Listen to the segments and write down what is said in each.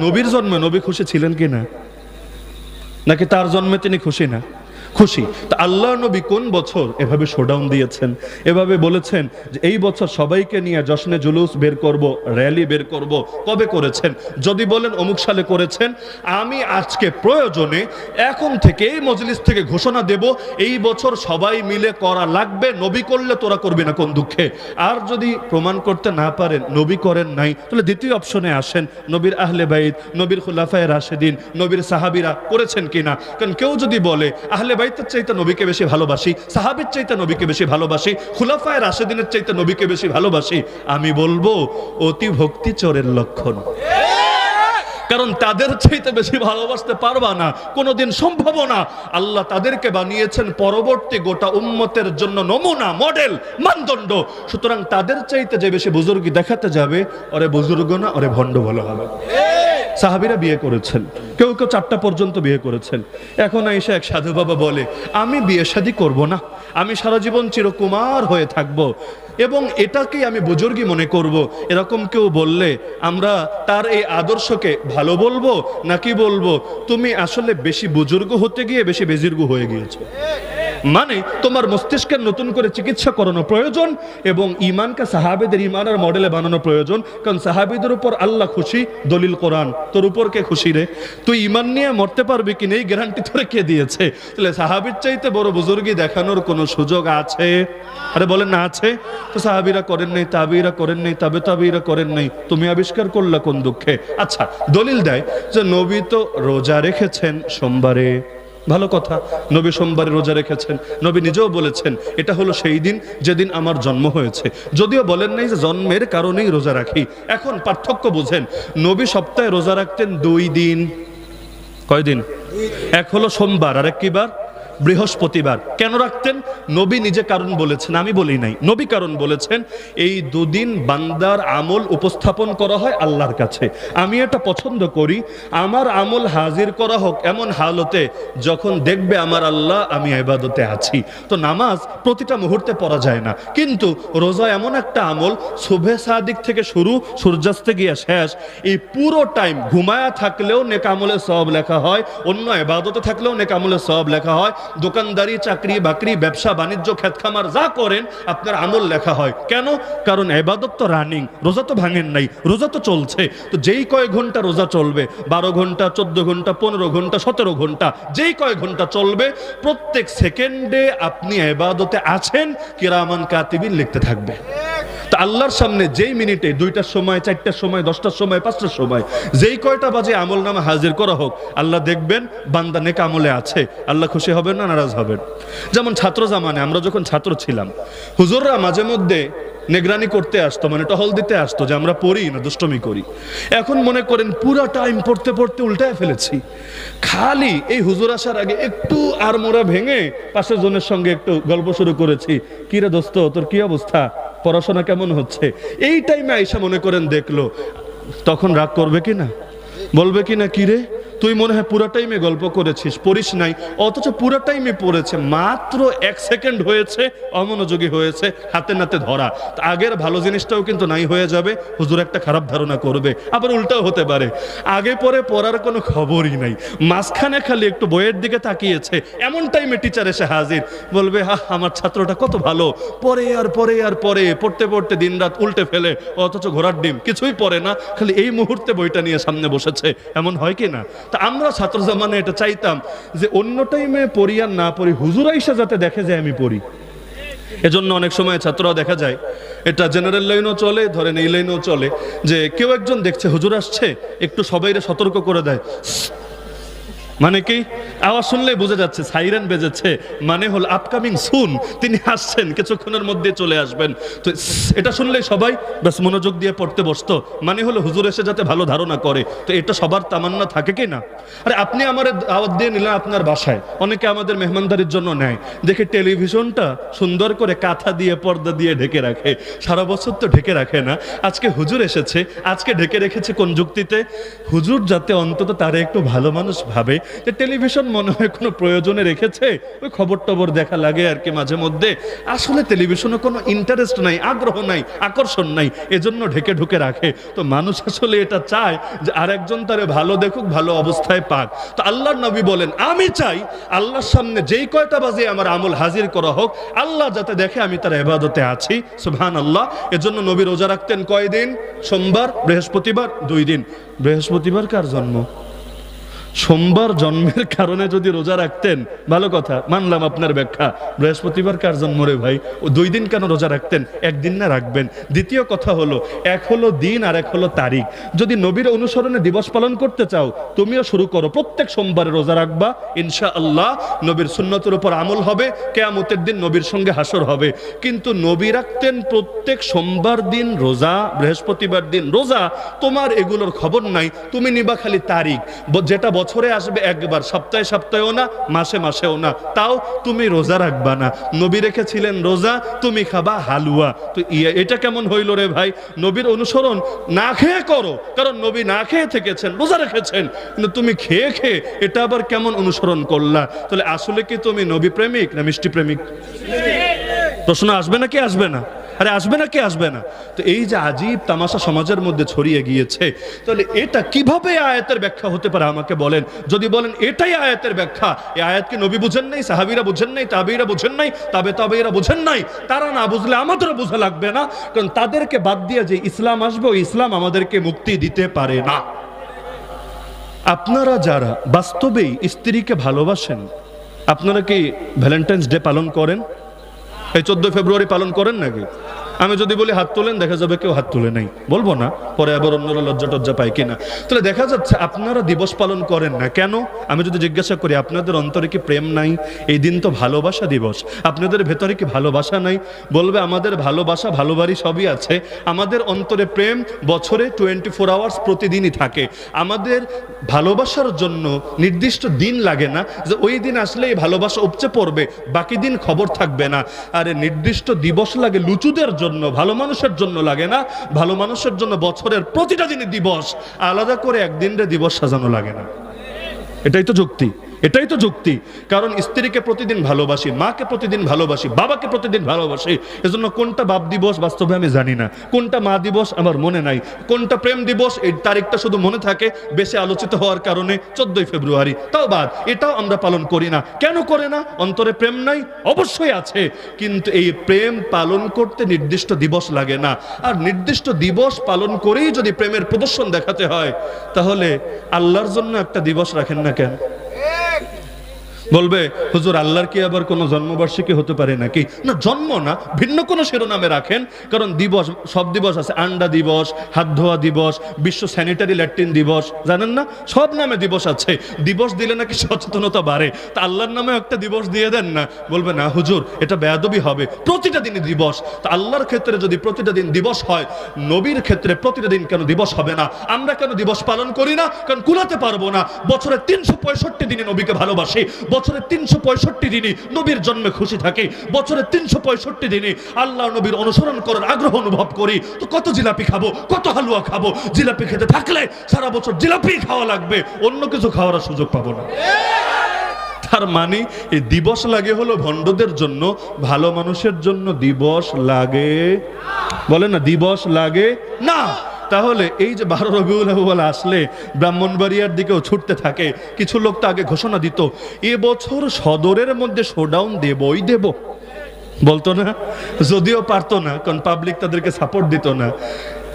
নবীর জন্মে নবী খুশি ছিলেন কি না? নাকি তার জন্মে তিনি খুশি না? খুশি। তা আল্লাহ নবী কোন বছর এভাবে শোডাউন দিয়েছেন? এভাবে বলেছেন যে এই বছর সবাইকে নিয়ে জশ্নে জুলুস বের করব র্যালি বের করব। কবে করেছেন? যদি বলেন অমুক সালে করেছেন। আমি আজকে প্রয়োজনে এখন থেকে এই মজলিস থেকে ঘোষণা দেব, এই বছর সবাই মিলে করা লাগবে, নবী করলে তোরা করবি না কোন দুঃখে। আর যদি প্রমাণ করতে না পারেন, নবী করেন নাই, তাহলে দ্বিতীয় অপশনে আসেন নবীর আহলে বাইদ নবীর খুলাফায় রাশেদিন, নবীর সাহাবিরা করেছেন কিনা? কারণ কেউ যদি বলে, আহলে বাইতের চাইতে নবীকে বেশি ভালোবাসি, সাহাবির চাইতে নবীকে বেশি ভালোবাসি, খুলাফায় রাশেদিনের চাইতে নবীকে বেশি ভালোবাসি, আমি বলব অতি ভক্তি চোরের লক্ষণ। কারণ তাদের চাইতে বেশি ভালোবাসতে পারবা না, কোনোদিন সম্ভব না। আল্লাহ তাদেরকে বানিয়েছেন পরবর্তী গোটা উম্মতের জন্য নমুনা, মডেল, মানদণ্ড। সুতরাং তাদের চাইতে যে বেশি বুজুর্গি দেখাতে যাবে, ওরে বুজুর্গ না, ওরে ভণ্ড ভালো হবে। সাহাবিরা বিয়ে করেছেন। কেউ কেউ চারটা পর্যন্ত বিয়ে করেছেন। এখন এসে এক সাধু বাবা বলে, আমি বিয়ে শাদী করব না। আমি সারা জীবন চিরকুমার হয়ে থাকব এবং এটাকেই আমি বুজুর্গি মনে করব। এরকম কেউ বললে, আমরা তার এই আদর্শকে ভালো বলব নাকি বলব? তুমি আসলে বেশি বুজুর্গ হতে গিয়ে বেশি বেজির্গ হয়ে গিয়েছো। মানে তোমার মস্তিষ্কের নতুন করে চিকিৎসা করানো প্রয়োজন এবং ইমানকে সাহাবেদের ইমানের মডেলে বানানো প্রয়োজন। কারণ সাহাবিদের উপর আল্লাহ খুশি, দলিল কোরআন। তোর উপর কে খুশি রে? তুই ইমান নিয়ে মরতে পারবি কি নেই? গ্যারান্টি তোরে কে দিয়েছে? তাহলে সাহাবির চাইতে বড় বুজুর্গি দেখানোর কোনো সুযোগ আছে? আরে বলেন না, আছে। তো সাহাবিরা করেন নাই, তাবিরা করেন নাই, তাবে তাবিরা করেন নাই। তুমি আবিষ্কার করলা কোন দুঃখে? আচ্ছা দলিল দেয় যে নবী তো রোজা রেখেছেন সোমবারে। ভালো কথা। নবী সোমবারে রোজা রেখেছেন, নবী নিজেও বলেছেন, এটা হলো সেই দিন, যেদিন আমার জন্ম হয়েছে। যদিও বলেন নাই যে জন্মের কারণেই রোজা রাখি। এখন পার্থক্য বোঝেন, নবী সপ্তাহে রোজা রাখতেন দুই দিন। কয়দিন? এক হলো সোমবার আর এক কি বার? বৃহস্পতিবার। কেন রাখতেন? নবী নিজে কারণ বলেছেন, আমি বলি নাই। নবী কারণ বলেছেন, এই দুদিন বান্দার আমল উপস্থাপন করা হয় আল্লাহর কাছে। আমি এটা পছন্দ করি, আমার আমল হাজির করা হোক এমন হালতে যখন দেখবে আমার আল্লাহ, আমি এবাদতে আছি। তো নামাজ প্রতিটা মুহূর্তে পড়া যায় না। কিন্তু রোজা এমন একটা আমল, শুভে সাদিক থেকে শুরু, সূর্যাস্তে গিয়ে শেষ, এই পুরো টাইম ঘুমায়া থাকলেও নেকামলে সব লেখা হয়, অন্য এবাদতে থাকলেও নেকামলে সব লেখা হয় দোকানদারি, চাকরি, বাকরি, ব্যবসা, বাণিজ্য, খেতখামার যা করেন, আপনার আমল লেখা হয়। কেন? কারণ এবাদত তো রানিং রোজা তো ভাঙেন নাই, রোজা তো চলছে। তো যেই কয় ঘণ্টা রোজা চলবে, বারো ঘণ্টা, চোদ্দ ঘণ্টা, পনেরো ঘণ্টা, সতেরো ঘণ্টা, যেই কয় ঘণ্টা চলবে, প্রত্যেক সেকেন্ডে আপনি এবাদতে আছেন, কিরামান কাতিবিন লিখতে থাকবে। তা আল্লাহর সামনে যেই মিনিটে দুইটার সময়, চারটার সময়, দশটার সময়, পাঁচটার সময়, যেই কয়টা বাজে আমল নামা হাজির করা হোক, আল্লাহ দেখবেন বান্দা নেক আমলে আছে। আল্লাহ খুশি হবেন না নারাজ হবেন? যেমন ছাত্র জামানে আমরা যখন ছাত্র ছিলাম, হুজুররা মাঝে মধ্যে নেগরানি করতে আসতো মানে টহল দিতে আসতো যে আমরা পড়ি না, দুষ্টমি করি। এখন মনে করেন পুরা টাইম পড়তে পড়তে উল্টায় ফেলেছি। খালি এই হুজুর আসার আগে একটু আর মোড়া ভেঙে পাশের জনের সঙ্গে একটু গল্প শুরু করেছি। কিরে দোস্ত, তোর কি অবস্থা? পড়াশোনা কেমন হচ্ছে? এই টাইমে আইসা মনে করেন দেখল, তখন রাগ করবে কি না বলবে কি না কিরে তুই মনে হয় পুরা টাইমে গল্প করেছিস, পড়িস নাই। অথচ পুরা টাইমে পড়েছে, মাত্র এক সেকেন্ড হয়েছে, অমনোযোগী হয়েছে, হাতে নাতে ধরা। আগের ভালো জিনিসটাও কিন্তু নাই হয়ে যাবে, হুজুর একটা খারাপ ধারণা করবে, আবার উল্টাও হতে পারে। আগে পরে পড়ার কোনো খবরই নাই। মাঝখানে খালি একটু বইয়ের দিকে তাকিয়েছে, এমন টাইমে টিচার এসে হাজির। বলবে হা আমার ছাত্রটা কত ভালো। পরে আর পরে আর পরে, পড়তে পড়তে দিনরাত উল্টে ফেলে, অথচ ঘোড়ার ডিম কিছুই পড়ে না, খালি এই মুহূর্তে বইটা নিয়ে সামনে বসেছে। এমন হয় কি না? তা আমরা ছাত্র জামানে এটা চাইতাম যে অন্য টাইমে পড়ি আর না পড়ি, হুজুর আইসা যাতে দেখে যায় আমি পড়ি। এজন্য অনেক সময় ছাত্ররা দেখা যায়, এটা জেনারেল লাইনও চলে, ধরেন এই লাইনও চলে, যে কেউ একজন দেখছে, হুজুর আসছে, একটু সবাইরে সতর্ক করে দেয়। মানে কি? আওয়াজ শুনলে বোঝা যাচ্ছে, সাইরেন বেজেছে। মানে হল আপকামিং সুন তিনি আসছেন কিছুক্ষণের মধ্যে চলে আসবেন। তো এটা শুনলে সবাই ব্যাস মনোযোগ দিয়ে পড়তে বসতো। মানে হলো হুজুর এসে যাতে ভালো ধারণা করে। তো এটা সবার তামান্না থাকে কি না? আরে আপনি আমার দাওয়াত দিয়ে নিলেন আপনার বাসায়। অনেকে আমাদের মেহমানদারির জন্য নেয়। দেখে টেলিভিশনটা সুন্দর করে কাঁথা দিয়ে, পর্দা দিয়ে ঢেকে রাখে। সারা বছর তো ঢেকে রাখে না। আজকে হুজুর এসেছে। আজকে ঢেকে রেখেছে কোন যুক্তিতে? হুজুর যাতে অন্তত তারা একটু ভালো মানুষ ভাবে যে টেলিভিশন মনে হয় কোনো প্রয়োজনে রেখেছে, ওই খবর টবর দেখা লাগে আর কি মাঝে মধ্যে। আসলে টেলিভিশনে কোনো ইন্টারেস্ট নাই, আগ্রহ নাই, আকর্ষণ নাই, এজন্য ঢেকে ঢুকে রাখে। তো মানুষ আসলে এটা চায় যে আরেকজন তারে ভালো দেখুক, ভালো অবস্থায় পাক। তো আল্লাহর নবী বলেন, আমি চাই আল্লাহর সামনে যেই কয়টা বাজে আমার আমল হাজির করা হোক, আল্লাহ যাতে দেখে আমি তার এবাদতে আছি। সুবহান আল্লাহ এজন্য নবী রোজা রাখতেন কয়দিন? সোমবার, বৃহস্পতিবার, দুই দিন। বৃহস্পতিবার কার জন্ম? সোমবার জন্মের কারণে যদি রোজা রাখতেন, ভালো কথা, মানলাম আপনার ব্যাখ্যা। বৃহস্পতিবার কার জন্ম রে ভাই? ও দুই দিন কেন রোজা রাখতেন? একদিন না রাখবেন। দ্বিতীয় কথা হলো, এক হলো দিন আর এক হলো তারিখ। যদি নবীর অনুসরণে দিবস পালন করতে চাও, তুমিও শুরু করো। প্রত্যেক সোমবারে রোজা রাখবা ইনশা আল্লাহ নবীর সুন্নতের উপর আমল হবে, কেয়ামতের দিন নবীর সঙ্গে হাসর হবে। কিন্তু নবী রাখতেন প্রত্যেক সোমবার দিন রোজা, বৃহস্পতিবার দিন রোজা, তোমার এগুলোর খবর নাই। তুমি নিবা খালি তারিখ। যেটা বছরে আসবে একবার, সপ্তাহে সপ্তাহেও না, মাসে মাসেও না। তাও তুমি রোজা রাখবা না। নবী রেখেছিলেন রোজা, তুমি খাবা হালুয়া। তো এটা কেমন হইল রে ভাই? নবীর অনুসরণ না খেয়ে করো, কারণ নবী না খেয়ে থেকেছেন, রোজা রেখেছেন। কিন্তু তুমি খেয়ে খেয়ে এটা আবার কেমন অনুসরণ করলা? তাহলে আসলে কি তুমি নবী প্রেমিক না মিষ্টি প্রেমিক? প্রশ্ন আসবে না কি আসবে না? আরে আসবে না, কি আসবে না? তো এই যে আজীব তামাশা সমাজের মধ্যে ছড়িয়ে গিয়েছে, তাহলে এটা কীভাবে আয়াতের ব্যাখ্যা হতে পারে আমাকে বলেন? যদি বলেন এটাই আয়াতের ব্যাখ্যা, এই আয়াতকে নবী বুঝেন নাই, সাহাবিরা বুঝেন নাই, তাবিরা বুঝেন নাই, তাবে তাবেরা বুঝেন নাই? তারা না বুঝলে আমাদেরও বোঝা লাগবে না, কারণ তাদেরকে বাদ দিয়ে যে ইসলাম আসবে, ওই ইসলাম আমাদেরকে মুক্তি দিতে পারে না। আপনারা যারা বাস্তবেই স্ত্রীকে ভালোবাসেন, আপনারা কি ভ্যালেন্টাইন্স ডে পালন করেন? এই চোদ্দই ফেব্রুয়ারি পালন করেন নাকি? আমি যদি বলি হাত তোলেন, দেখা যাবে কেউ হাত তুলে নাই। বলব না, পরে আবার অন্যরা লজ্জা টজ্জা পায় কিনা। তাহলে দেখা যাচ্ছে আপনারা দিবস পালন করেন না কেন? আমি যদি জিজ্ঞাসা করি, আপনাদের অন্তরে কি প্রেম নাই? এই দিন তো ভালোবাসা দিবস। আপনাদের ভেতরে কি ভালোবাসা নাই? বলবে, আমাদের ভালোবাসা ভালোবাড়ি সবই আছে। আমাদের অন্তরে প্রেম বছরে টোয়েন্টি ফোর আওয়ার্স প্রতিদিনই থাকে। আমাদের ভালোবাসার জন্য নির্দিষ্ট দিন লাগে না যে ওই দিন আসলে এই ভালোবাসা উপচে পড়বে। বাকি দিন খবর থাকবে না। আরে, নির্দিষ্ট দিবস লাগে লুচুদের জন্য। ভালো মানুষের জন্য লাগে না। ভালো মানুষের জন্য বছরের প্রতিটা দিনই দিবস। আলাদা করে একদিন দিবস সাজানো লাগে না। এটাই তো যুক্তি। এটাই তো যুক্তি। কারণ স্ত্রীকে প্রতিদিন ভালোবাসি, মাকে প্রতিদিন ভালোবাসি, বাবাকে প্রতিদিন ভালোবাসি। এজন্য কোনটা বাপ দিবস বাস্তবে আমি জানি না। কোনটা মা দিবস আমার মনে নাই। কোনটা প্রেম দিবস এই তারিখটা শুধু মনে থাকে, বেশি আলোচিত হওয়ার কারণে চোদ্দই ফেব্রুয়ারি। তাও বাদ, এটাও আমরা পালন করি না। কেন করে না? অন্তরে প্রেম নাই? অবশ্যই আছে। কিন্তু এই প্রেম পালন করতে নির্দিষ্ট দিবস লাগে না। আর নির্দিষ্ট দিবস পালন করেই যদি প্রেমের প্রদর্শন দেখাতে হয়, তাহলে আল্লাহর জন্য একটা দিবস রাখেন না কেন? বলবে, হুজুর, আল্লাহর কি আবার কোনো জন্মবার্ষিকী হতে পারে নাকি? না, জন্ম না, ভিন্ন কোনো শিরোনামে রাখেন, কারণ দিবস, সব দিবস আছে, আন্ডা দিবস, হাত ধোয়া দিবস, বিশ্ব স্যানিটারি ল্যাট্রিন দিবস, জানেন না? সব নামে দিবস আছে, দিবস দিলে নাকি সচেতনতা বাড়ে? তা আল্লাহর নামে একটা দিবস দিয়ে দেন না, বলবে, না, হুজুর, এটা বেয়াদবি হবে, প্রতিটা দিনই দিবস। তা আল্লাহর ক্ষেত্রে যদি প্রতিটা দিন দিবস হয়, নবীর ক্ষেত্রে প্রতিটা দিন কেন দিবস হবে না? আমরা কেন দিবস পালন করি না? কারণ কুলাতে পারব না। বছরে তিনশো পঁয়ষট্টি দিনে নবীকে ভালোবাসি বছরে তিনশো পঁয়ষট্টি দিনই নবীর জন্মে খুশি থাকি। বছরে তিনশো পঁয়ষট্টি দিনই আল্লাহ নবীর অনুসরণ করার আগ্রহ অনুভব করি। তো কত জিলাপি খাব, কত হালুয়া খাব? জিলাপি খেতে থাকলে সারা বছর জিলাপি খাওয়া লাগবে, অন্য কিছু খাওয়ার সুযোগ পাবো না। তার মানে এই দিবস লাগে হলো ভণ্ডদের জন্য, ভালো মানুষের জন্য দিবস লাগে। বলে না, দিবস লাগে? না। তাহলে এই যে বারো রবিউল আহ্বাল আসলে ব্রাহ্মণবাড়িয়ার দিকেও ছুটতে থাকে, কিছু লোক তো আগে ঘোষণা দিত এবছর সদরের মধ্যে শোডাউন দেবই দেব। বলতো না? যদিও পারতো না, কারণ পাবলিক তাদেরকে সাপোর্ট দিত না।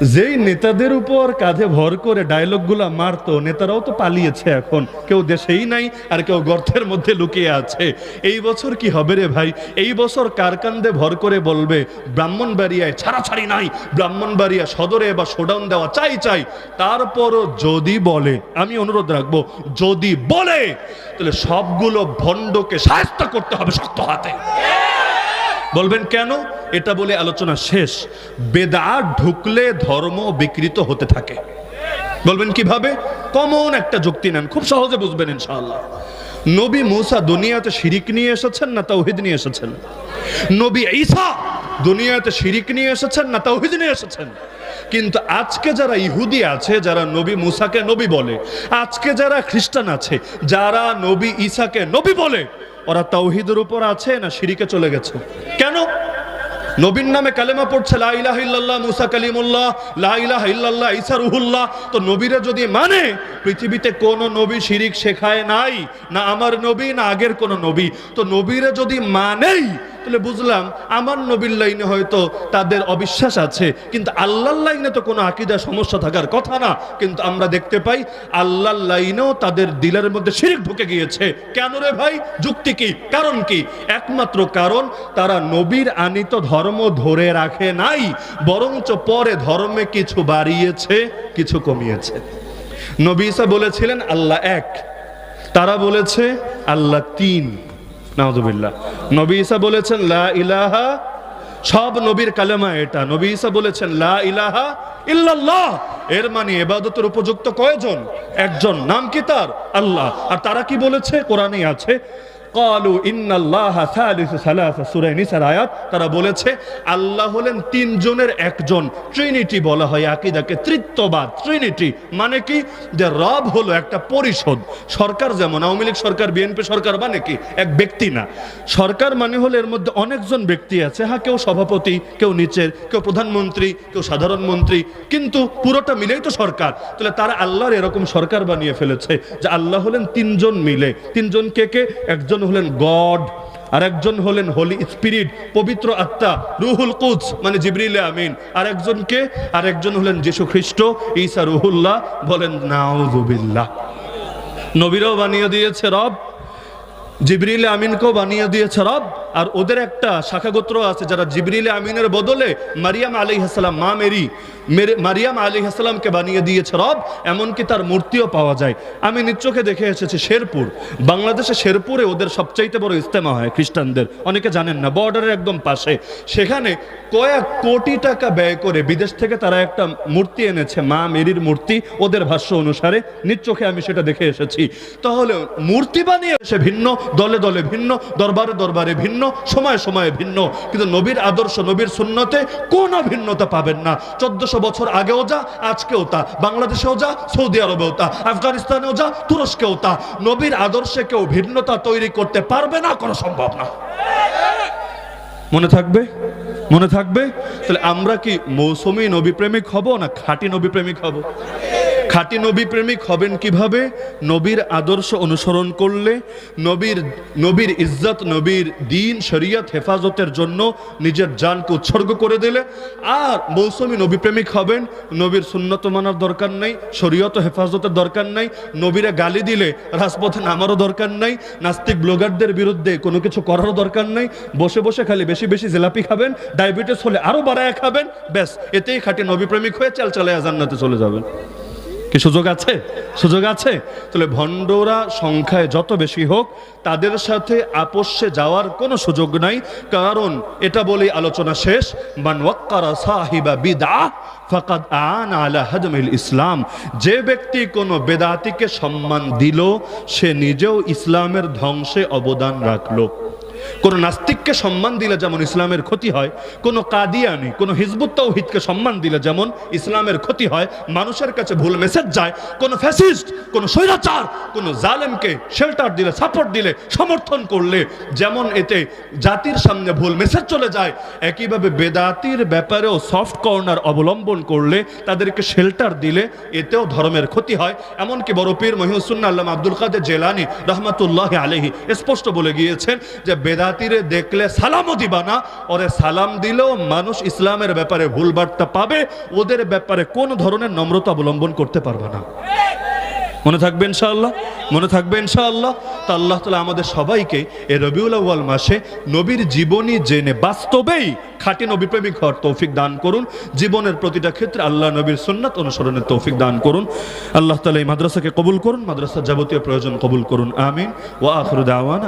যেই নেতাদের উপর কাঁধে ভর করে ডায়লগগুলা মারতো, নেতারাও তো পালিয়েছে এখন। কেউ দেশেই নাই আর কেউ গর্তের মধ্যে লুকিয়ে আছে। এই বছর কি হবে রে ভাই? এই বছর কার কারকান্দে ভর করে বলবে, ব্রাহ্মণবাড়িয়ায় ছাড়াছাড়ি নাই, ব্রাহ্মণবাড়িয়া সদরে বা শোডাউন দেওয়া চাই চাই। তারপরও যদি বলে, আমি অনুরোধ রাখব, যদি বলে, তাহলে সবগুলো ভণ্ডকে সাহায্য করতে হবে শক্ত হাতে। বলবেন, কেন? এটা বলে আলোচনা শেষ। বেদাত ঢুকলে ধর্ম বিকৃত হতে থাকে। বলবেন, কীভাবে? কমন একটা যুক্তি নেন, খুব সহজে বুঝবেন ইনশাআল্লাহ। নবী মুসা দুনিয়াতে শিরিক নিয়ে এসেছেন না তাওহিদ নিয়ে এসেছেন? নবী ঈসা দুনিয়াতে শিরিক নিয়ে এসেছেন না তাওহিদ নিয়ে এসেছেন? কিন্তু আজকে যারা ইহুদি আছে, যারা নবী মুসাকে নবী বলে, আজকে যারা খ্রিস্টান আছে, যারা নবী ঈসাকে নবী বলে ওরা তাওহিদের উপর আছে না সিঁড়িকে চলে গেছে? কেন? নবীর নামে কালেমা পড়ছে, লা ইলাহা ইল্লাল্লাহ, মুসা কালিমুল্লাহ, লা ইলাহা ইল্লাল্লাহ, ঈসা রুহুল্লাহ। তো নবীরা যদি মানে পৃথিবীতে কোনো নবী শিরিক শেখায় নাই, না আমার নবী, না আগের কোনো নবী। তো নবীরা যদি মানেই তাহলে বুঝলাম আমার নবীর লাইনে হয়তো তাদের অবিশ্বাস আছে, কিন্তু আল্লাহর লাইনে তো কোনো আকিদা সমস্যা থাকার কথা না। কিন্তু আমরা দেখতে পাই আল্লাহর লাইনেও তাদের দিলের মধ্যে শিরিক ঢুকে গিয়েছে। কেন রে ভাই? যুক্তি কি? কারণ কি? একমাত্র কারণ তারা নবীর আনিত ধর্ম ধরে রাখে নাই, বরঞ্চ পরে ধর্মে কিছু বাড়িয়েছে, কিছু কমিয়েছে। নবী ঈসা বলেছিলেন, আল্লাহ এক। তারা বলেছে, আল্লাহ তিন। নাউজুবিল্লাহ। নবী ঈসা বলেছেন, লা ইলাহা সব নবীর কালেমা এটা। নবী ঈসা বলেছেন, লা ইলাহা ইল্লাল্লাহ। এর মানে এবাদতের উপযুক্ত কয়জন? একজন। নাম কি তার? আল্লাহ। আর তারা কি বলেছে? কোরআনে আছে। কলু ইন্নাল্লাহ সালাসার আয়াত, তারা বলেছে, আল্লাহ হলেন তিনজনের একজন। ট্রিনিটি বলা হয় আকিদাকে তৃতীয়বাদ ট্রিনিটি মানে কি? যে রব হলো একটা পরিষদ। সরকার যেমন, আওয়ামী লীগ সরকার বিএনপি সরকার মানে কি? এক ব্যক্তি না। সরকার মানে হলো এর মধ্যে অনেকজন ব্যক্তি আছে হ্যাঁ কেউ সভাপতি, কেউ নিচের, কেউ প্রধানমন্ত্রী, কেউ সাধারণ মন্ত্রী, কিন্তু পুরোটা মিলেই তো সরকার। তাহলে তারা আল্লাহর এরকম সরকার বানিয়ে ফেলেছে যে আল্লাহ হলেন তিনজন মিলে। তিনজন কে কে? একজন হলেন গড আর একজন হলেন হোলি স্পিরিট, পবিত্র আত্মা, রুহুল কুচ মানে জিবরিল আমিন। আর একজনকে আর একজন হলেন যীশু খ্রিস্ট ঈসা রুহুল্লাহ, বলেন, নাউজুবিল্লাহ। নবীরাও বানিয়ে দিয়েছে রব জিবরিল আমিনকেও বানিয়ে দিয়েছে রব। আর ওদের একটা শাখাগোত্র আছে যারা জিবরিল আমিনের বদলে মারিয়াম আলী হাসালাম মা মেরি, মেরে, মারিয়াম আলী হাসালামকে বানিয়ে দিয়েছে রব, এমনকি তার মূর্তিও পাওয়া যায়। আমি নিচ্চোখে দেখে এসেছি শেরপুর। বাংলাদেশে শেরপুরে ওদের সবচাইতে বড় ইস্তেমা হয় খ্রিস্টানদের। অনেকে জানেন না বর্ডারের একদম পাশে। সেখানে কয়েক কোটি টাকা ব্যয় করে বিদেশ থেকে তারা একটা মূর্তি এনেছে, মা মেরির মূর্তি। ওদের ভাষ্য অনুসারে নিচ্চোখে আমি সেটা দেখে এসেছি। তাহলে মূর্তি বানিয়ে সে ভিন্ন, দলে দলে ভিন্ন, দরবারে দরবারে ভিন্ন। সময় সময়ে ভিন্ন। কিন্তু নবীর আদর্শ, নবীর সুন্নতে কোনো ভিন্নতা পাবেন না। চোদ্দশো বছর আগেও যা, আজকেও তা। বাংলাদেশেও যা, সৌদি আরবেও তা। আফগানিস্তানেও যা, তুরস্কেও তা। নবীর আদর্শে কেউ ভিন্নতা তৈরি করতে পারবে না, কোনো সম্ভব না। মনে থাকবে? মনে থাকবে? তাহলে আমরা কি মৌসুমী নবী প্রেমিক হব না খাঁটি নবী প্রেমিক হব? খাঁটি নবী প্রেমিক হবেন কীভাবে? নবীর আদর্শ অনুসরণ করলে নবীর নবীর ইজ্জত, নবীর দিন, শরিয়ত, হেফাজতের জন্য নিজের জানকে উৎসর্গ করে দিলে। আর মৌসুমী নবী প্রেমিক হবেন, নবীর সুন্নত মানার দরকার নাই, শরীয়ত, হেফাজতের দরকার নাই, নবীরা গালি দিলে রাজপথে নামারও দরকার নাই, নাস্তিক ব্লগারদের বিরুদ্ধে কোনো কিছু করারও দরকার নাই, বসে বসে খালি বেশি বেশি জেলাপি খাবেন, ডায়াবেটিস হলে আরও বাড়ায় খাবেন, ব্যাস, এতেই খাটি নবী প্রেমিক হয়ে চাল চালায় জান্নাতে চলে যাবেন। কি সুযোগ আছে? সুযোগ আছে? তাহলে ভণ্ডরা সংখ্যায় যত বেশি হোক, তাদের সাথে আপোষে যাওয়ার কোনো সুযোগ নাই। কারণ এটা বলেই আলোচনা শেষ। বিদা আন ইসলাম। যে ব্যক্তি কোনো বেদাতিকে সম্মান দিল, সে নিজেও ইসলামের ধ্বংসে অবদান রাখল। কোন নাস্তিককে সম্মান দিলে যেমন ইসলামের ক্ষতি হয়, কোন কাদিয়ানি, কোন হিজবুত তৌহিদকে সম্মান দিলে যেমন ইসলামের ক্ষতি হয়, মানুষের কাছে ভুল মেসেজ যায়, কোন ফ্যাসিস্ট কোন স্বৈরাচার, কোন জালেমকে শেল্টার দিলে সাপোর্ট দিলে, সমর্থন করলে, যেমন এতে জাতির সামনে ভুল মেসেজ চলে যায়, একইভাবে বেদাতির ব্যাপারেও সফট কর্নার অবলম্বন করলে, তাদেরকে শেল্টার দিলে, এতেও ধর্মের ক্ষতি হয়। এমনকি বড় পীর মহিউসুন্না আল্লাহ আব্দুল কাদের জেলানি রহমতুল্লাহ আলহি স্পষ্ট বলে গিয়েছেন যে বেদাতিরে দেখলে সালামও দিবা না, ওরে সালাম দিলেও মানুষ ইসলামের ব্যাপারে ভুল বার্তা পাবে, ওদের ব্যাপারে কোন ধরনের নম্রতা অবলম্বন করতে পারবে না। মনে থাকবে ইনশাআল্লাহ? মনে থাকবে ইনশাআল্লাহ? তা আল্লাহ তালা আমাদের সবাইকে এই রবিউল আউ্য়াল মাসে নবীর জীবনী জেনে বাস্তবেই খাঁটি নবী প্রেমিক হওয়ার তৌফিক দান করুন। জীবনের প্রতিটা ক্ষেত্রে আল্লাহ নবীর সুন্নাত অনুসরণের তৌফিক দান করুন। আল্লাহ তালা এই মাদ্রাসাকে কবুল করুন, মাদ্রাসার যাবতীয় প্রয়োজন কবুল করুন। আমিন। ওয়া আখরুদ আওয়ান